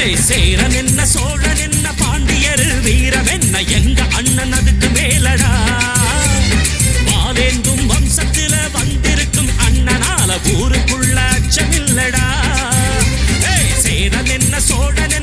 ஏய் சேரன் என்ன சோழன் என்ன பாண்டியர் வீரம் என்ன எங்க அண்ணன் அதுக்கு மேலடா? வாவேந்தும் வம்சத்துல வந்திருக்கும் அண்ணனால ஊருக்குள்ள அச்சமில்லடா. சேரன் என்ன சோழன்